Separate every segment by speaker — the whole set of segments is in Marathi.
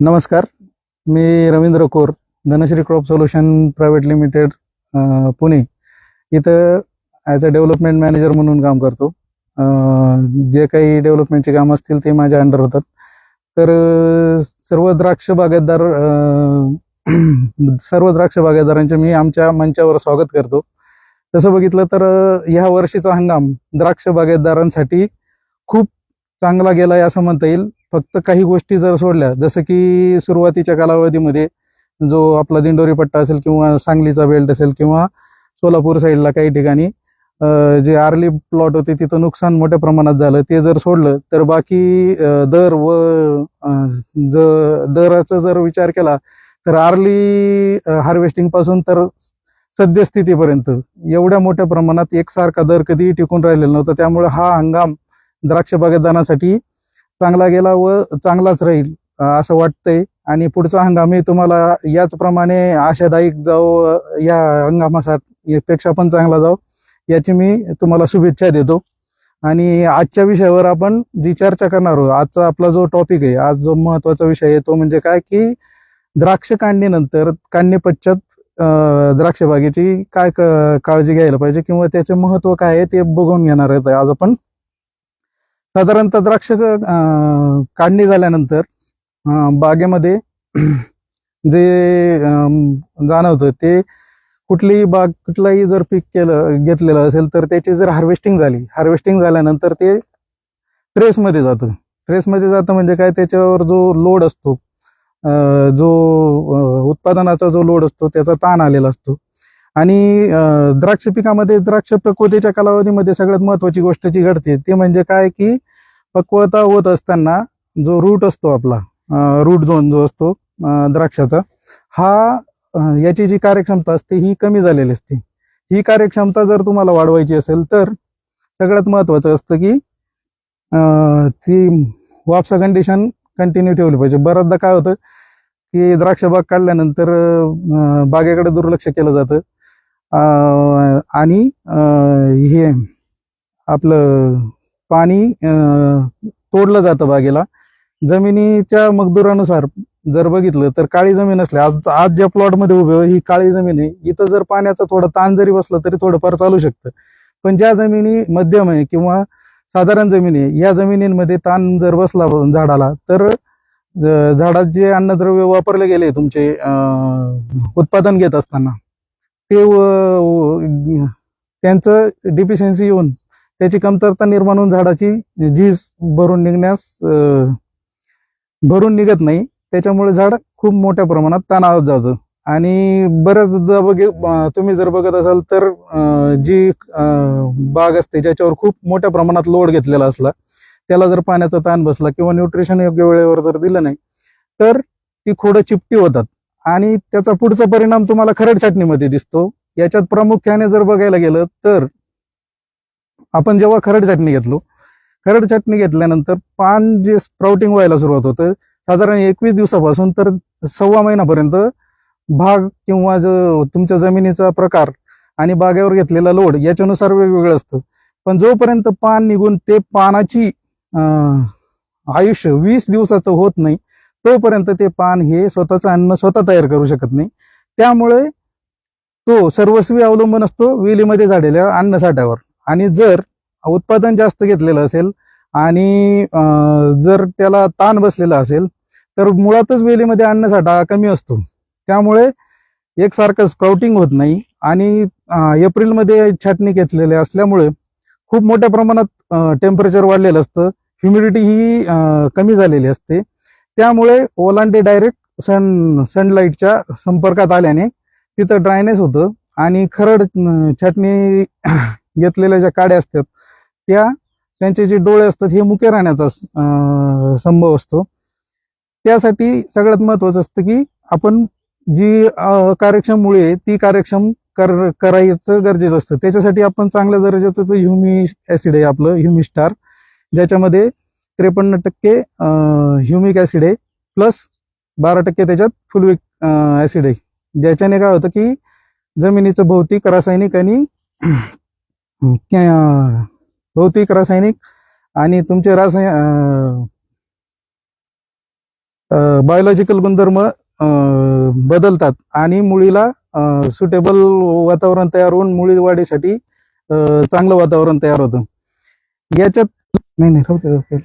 Speaker 1: नमस्कार. मी Ravindra Kor Dhanashree crop solution private limited Pune. इथं ॲज अ डेव्हलपमेंट मॅनेजर म्हणून काम करतो. जे काही डेव्हलपमेंटचे काम असतील ते माझ्या अंडर होतात. तर सर्व द्राक्ष बागायतदार सर्व द्राक्ष बागायतदारांचे मी आमच्या मंचावर स्वागत करतो. तसं बघितलं तर ह्या वर्षीचा हंगाम द्राक्ष बागायतदारांसाठी खूप चांगला गेला आहे असं म्हणता येईल. फक्त काही गोष्टी जर सोडल्या जसं की सुरुवातीच्या कालावधीमध्ये जो आपला दिंडोरी पट्टा असेल किंवा सांगलीचा बेल्ट असेल किंवा सोलापूर साईडला काही ठिकाणी जे आर्ली प्लॉट होते तिथं नुकसान मोठ्या प्रमाणात झालं ते जर सोडलं तर बाकी दर व ज दराचा जर विचार केला तर आर्ली हार्वेस्टिंगपासून तर सद्यस्थितीपर्यंत एवढ्या मोठ्या प्रमाणात एकसारखा दर कधीही टिकून राहिलेला नव्हता. त्यामुळे हा हंगाम द्राक्ष बागायतदारांसाठी चांगला गेला व चांगलाच राहील असं वाटतंय. आणि पुढचा हंगामही तुम्हाला याचप्रमाणे आशादायक जाऊ या हंगामासाठी पेक्षा पण चांगला जाऊ याची मी तुम्हाला शुभेच्छा देतो. आणि आजच्या विषयावर आपण जी चर्चा करणार आहोत आजचा आपला जो टॉपिक आहे आज जो महत्त्वाचा विषय आहे तो म्हणजे काय की द्राक्ष काढणीनंतर काढणी पश्चात द्राक्ष बागेची काय क- काळजी घ्यायला पाहिजे किंवा त्याचे महत्त्व काय आहे ते बघून घेणार आहेत आज आपण. साधारणतः द्राक्ष काढणी झाल्यानंतर बागेमध्ये जे जाणवतं ते कुठलीही बाग कुठलाही जर पीक केलं घेतलेलं असेल तर त्याची जर हार्वेस्टिंग झाली हार्वेस्टिंग झाल्यानंतर ते ट्रेसमध्ये जातं. ट्रेसमध्ये जातं म्हणजे काय? त्याच्यावर जो लोड असतो जो उत्पादनाचा जो लोड असतो त्याचा ताण आलेला असतो. आणि द्राक्ष पिकामध्ये द्राक्ष पक्वतेच्या कालावधीमध्ये सगळ्यात महत्वाची गोष्ट जी घडते ते म्हणजे काय की पक्वता होत असताना जो रूट असतो आपला रूट झोन जो असतो द्राक्षाचा हा याची जी कार्यक्षमता असते ही कमी झालेली असते. ही कार्यक्षमता जर तुम्हाला वाढवायची असेल तर सगळ्यात महत्वाचं असतं की ती वापसा कंडिशन कंटिन्यू ठेवली पाहिजे. बऱ्याचदा काय होतं की द्राक्ष बाग काढल्यानंतर बागेकडे दुर्लक्ष केलं जातं. आणि हे आपलं पाणी तोडलं जातं बागेला. जमिनीच्या मजदुरानुसार जर बघितलं तर काळी जमीन असली आज आज ज्या प्लॉटमध्ये उभे ही काळी जमीन आहे. इथं जर पाण्याचा थोडा ताण जरी बसला तरी थोडंफार चालू शकतं. पण ज्या जमिनी मध्यम आहे किंवा साधारण जमिनी आहे या जमिनींमध्ये ताण जर बसला झाडाला तर झाडात जे अन्नद्रव्य वापरले गेले तुमचे उत्पादन घेत असताना ते व- त्यांचं डिफिशियन्सी येऊन त्याची कमतरता निर्माण होऊन झाडाची झीज भरून निघण्यास भरून निघत नाही. त्याच्यामुळे झाड खूप मोठ्या प्रमाणात तणावात जातं. आणि बऱ्याचदा बघे तुम्ही जर बघत असाल तर जी बाग असते ज्याच्यावर खूप मोठ्या प्रमाणात लोड घेतलेला असला त्याला जर पाण्याचा ताण बसला किंवा न्यूट्रिशन योग्य वेळेवर जर दिलं नाही तर ती खोडं चिपटी होतात. आणि त्याचा पुढचा परिणाम तुम्हाला खरड छाटणीमध्ये दिसतो. याच्यात प्रामुख्याने जर बघायला गेलं तर आपण जेव्हा खरड छाटणी घेतलो खरड छाटणी घेतल्यानंतर पान जे स्प्राउटिंग व्हायला सुरुवात होतं साधारण एकवीस दिवसापासून तर सव्वा महिनापर्यंत भाग किंवा जो तुमच्या जमिनीचा प्रकार आणि बागेवर घेतलेला लोड याच्यानुसार वेगवेगळं असतं. पण जोपर्यंत पान निघून ते पानाची आयुष्य वीस दिवसाचं होत नाही तोपर्यंत ते पान हे स्वतःचं अन्न स्वतः तयार करू शकत नाही. त्यामुळे तो सर्वस्वी अवलंबून असतो वेलीमध्ये झालेल्या अन्नसाठ्यावर आणि जर उत्पादन जास्त घेतलेलं असेल आणि जर त्याला ताण बसलेला असेल तर मुळातच वेलीमध्ये अन्नसाठा कमी असतो. त्यामुळे एकसारखं स्प्राउटिंग होत नाही. आणि एप्रिलमध्ये छाटणी घेतलेली असल्यामुळे खूप मोठ्या प्रमाणात टेम्परेचर वाढलेलं असतं. ह्युमिडिटी ही कमी झालेली असते. त्यामुळे ओलांडे डायरेक्ट सन सनलाईटच्या संपर्कात आल्याने तिथं ड्रायनेस होतं. आणि खरड छाटणी घेतलेल्या ज्या काड्या असतात त्या त्यांचे जे डोळे असतात हे मुके राहण्याचा संभव असतो. त्यासाठी सगळ्यात महत्वाचं असतं की आपण जी कार्यक्षममुळे कार्यक्षम मुळे आहे, ती कार्यक्षम कर करायचं गरजेचं असतं. त्याच्यासाठी आपण चांगल्या दर्जाचं जे ह्युमी ऍसिड आहे आपलं ह्युमी स्टार ज्याच्यामध्ये त्रेपन्न टक्के ह्युमिक ऍसिड आहे. प्लस बारा टक्के त्याच्यात फुलविक ऍसिड आहे. ज्याच्याने काय होतं की जमिनीचं भौतिक रासायनिक आणि भौतिक रासायनिक आणि तुमचे रासाय बायोलॉजिकल गुणधर्म बदलतात आणि मुळीला सुटेबल वातावरण तयार होऊन मुळी वाढीसाठी चांगलं वातावरण तयार होतं. याच्यात नाही नाही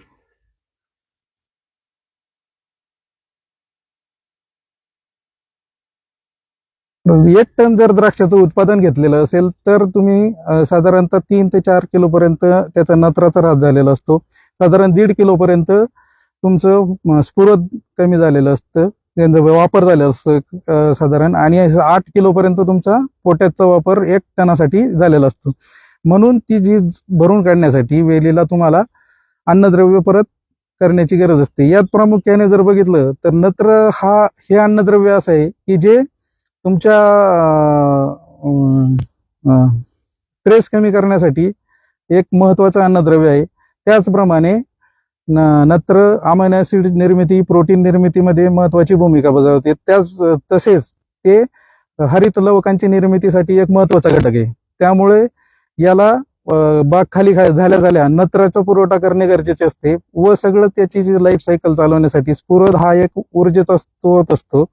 Speaker 1: एक टन जर द्राक्षाचं उत्पादन घेतलेलं असेल तर तुम्ही साधारणतः तीन ते चार किलोपर्यंत त्याचा नत्राचा ऱ्हास झालेला असतो. साधारण दीड किलोपर्यंत तुमचं स्फुरद कमी झालेलं असतं. त्यांचा वापर झालेला असतं साधारण. आणि आठ किलोपर्यंत तुमचा पोट्याचा वापर एक टनासाठी झालेला असतो. म्हणून ती झीज भरून काढण्यासाठी वेलीला तुम्हाला अन्नद्रव्य परत करण्याची गरज असते. यात प्रामुख्याने जर बघितलं तर नत्र हा हे अन्नद्रव्य असं आहे की जे तुमच्या स्ट्रेस कमी करण्यासाठी एक महत्वाचं अन्नद्रव्य आहे. त्याचप्रमाणे न- नत्र अमायनो ऍसिड निर्मिती प्रोटीन निर्मितीमध्ये महत्वाची भूमिका बजावते. त्याच तसेच ते हरित लवकांची निर्मितीसाठी एक महत्त्वाचा घटक आहे. त्यामुळे याला बाग खाली खा- झाल्या झाल्या नत्राचा पुरवठा करणे गरजेचे असते व सगळं त्याची जी लाईफ सायकल चालवण्यासाठी स्फुरद हा एक ऊर्जेचा स्रोत असतो.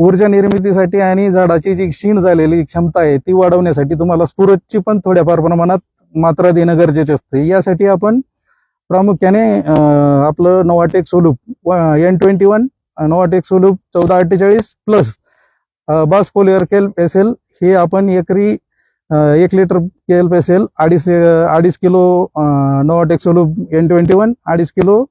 Speaker 1: ऊर्जा निर्मितीसाठी आणि झाडाची जी क्षीण झालेली क्षमता आहे ती वाढवण्यासाठी तुम्हाला स्फुरतची पण थोड्याफार प्रमाणात मात्रा देणं गरजेचे असते. यासाठी आपण प्रामुख्याने आपलं Novatec Solub N twenty one Novatec Solub चौदा अठ्ठेचाळीस plus Basfoliar kelp S L हे आपण एकरी एक लिटर केल्प एस एल अडीच अडीच kilo Novatec Solub N twenty one अडीच किलो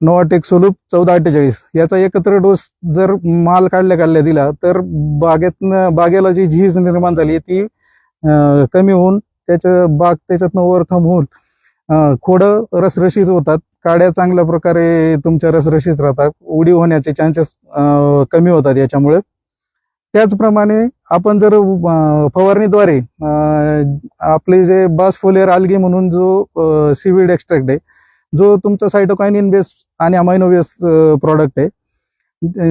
Speaker 1: नोवाटेक सोलूप चौदा अठ्ठेचाळीस. याचा एकत्र डोस जर माल काढल्या काढल्या दिला तर बागेतनं बागेला जी झीज निर्माण झाली ती कमी होऊन त्याच्या बाग त्याच्यातनं ओव्हरकम होऊन खोडं रसरशीत होतात. काड्या चांगल्या प्रकारे तुमच्या रसरशीत राहतात. उडी होण्याचे चान्सेस कमी होतात याच्यामुळे. त्याचप्रमाणे आपण जर फवारणीद्वारे आपले जे बस फोलेर आलगी म्हणून जो सीविड एक्स्ट्रॅक्ट आहे जो तुमचा सायटोकायनिन बेस आणि अमायनो बेस प्रॉडक्ट आहे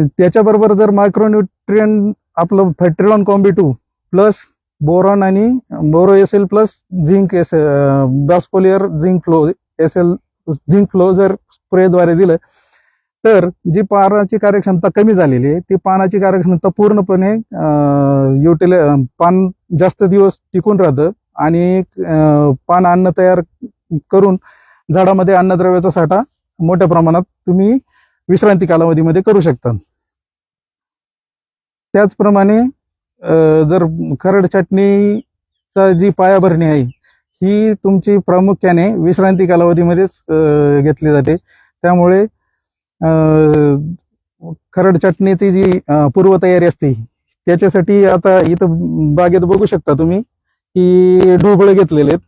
Speaker 1: त्याच्याबरोबर जर मायक्रोन्युट्रियन आपलं Fetrilon combi two plus boron आणि Boro S L plus zinc S Basfoliar zinc flow S L zinc flow जर स्प्रेद्वारे दिलं तर जी पानाची कार्यक्षमता कमी झालेली आहे ती पानाची कार्यक्षमता पूर्णपणे युटिल पान जास्त दिवस टिकून राहतं आणि पान अन्न तयार करून झाडामध्ये अन्नद्रव्याचा साठा मोठ्या प्रमाणात तुम्ही विश्रांती कालावधीमध्ये करू शकता. त्याचप्रमाणे जर खरड चटणीचा जी पायाभरणी आहे ही तुमची प्रामुख्याने विश्रांती कालावधीमध्येच घेतली जाते. त्यामुळे खरड चटणीची जी पूर्वतयारी असते त्याच्यासाठी आता इथं बागेत बघू शकता तुम्ही की ढोबळे घेतलेले आहेत.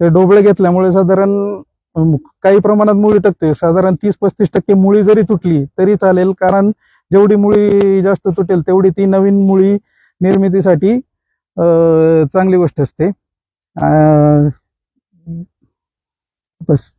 Speaker 1: ते डोबळे घेतल्यामुळे साधारण काही प्रमाणात मुळी टकते. साधारण तीस पस्तीस टक्के मुळी जरी तुटली तरी चालेल कारण जेवढी मुळी जास्त तुटेल तेवढी ती नवीन मुळी निर्मितीसाठी चांगली गोष्ट असते. बस.